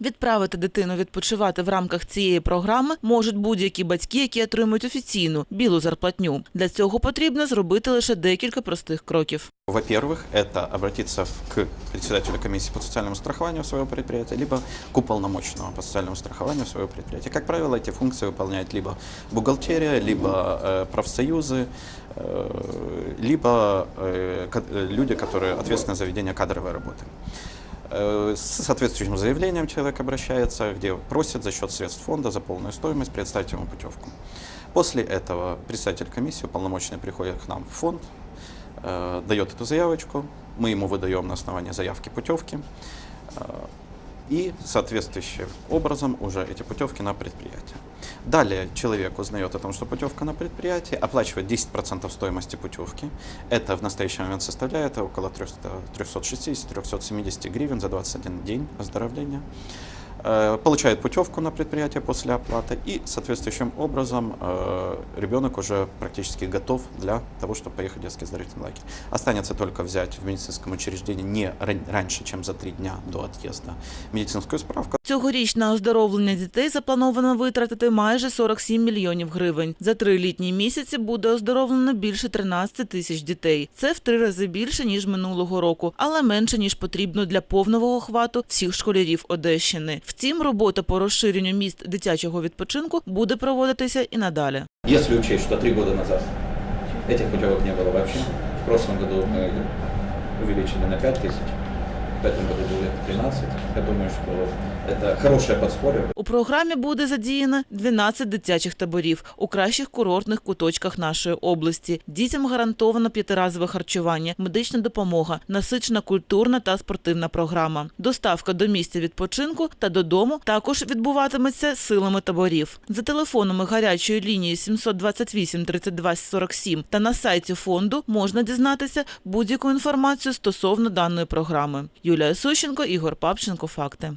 Відправити дитину відпочивати в рамках цієї програми можуть будь-які батьки, які отримують офіційну білу зарплатню. Для цього потрібно зробити лише декілька простих кроків. Во-первых, это обратиться в- к председателю комиссии по социальному страхованию своего предприятия, либо к уполномоченному по социальному страхованию своего предприятия. Как правило, эти функции выполняет либо бухгалтерия, либо э, профсоюзы, э, либо э, ка- э, люди, которые ответственны за ведение кадровой работы. Э, С соответствующим заявлением человек обращается, где просит за счет средств фонда за полную стоимость представить ему путевку. После этого представитель комиссии, уполномоченный, приходит к нам в фонд, э, дает эту заявочку, мы ему выдаем на основании заявки путевки, э, и соответствующим образом уже эти путевки на предприятие. Далее человек узнает о том, что путевка на предприятие, оплачивает 10% стоимости путевки. Это в настоящий момент составляет около 360-370 гривен за 21 день оздоровления. Э, Получает путевку на предприятие после оплаты и соответствующим образом э, ребенок уже практически готов для того, чтобы поехать в детский оздоровительный лагерь. Останется только взять в медицинском учреждении не ран- раньше, чем за три дня до отъезда медицинскую справку, Цьогоріч на оздоровлення дітей заплановано витратити майже 47 мільйонів гривень. За три літні місяці буде оздоровлено більше 13 тисяч дітей. Це в три рази більше ніж минулого року, але менше ніж потрібно для повного охвату всіх школярів Одещини. Втім, робота по розширенню міст дитячого відпочинку буде проводитися і надалі. Если учесть, что три года назад этих путевок не было вообще, в прошлом году мы увеличили на 5 тысяч, в этом году будет 13. Я думаю, что это хорошее подспорье. У програмі буде задіяно 12 дитячих таборів у кращих курортних куточках нашої області. Дітям гарантовано п'ятиразове харчування, медична допомога, насичена культурна та спортивна програма. Доставка до місця відпочинку та додому також відбуватиметься силами таборів. За телефонами гарячої лінії 728 32 47 та на сайті фонду можна дізнатися будь-яку інформацію стосовно даної програми. Юлія Сущенко, Ігор Папченко. Факти.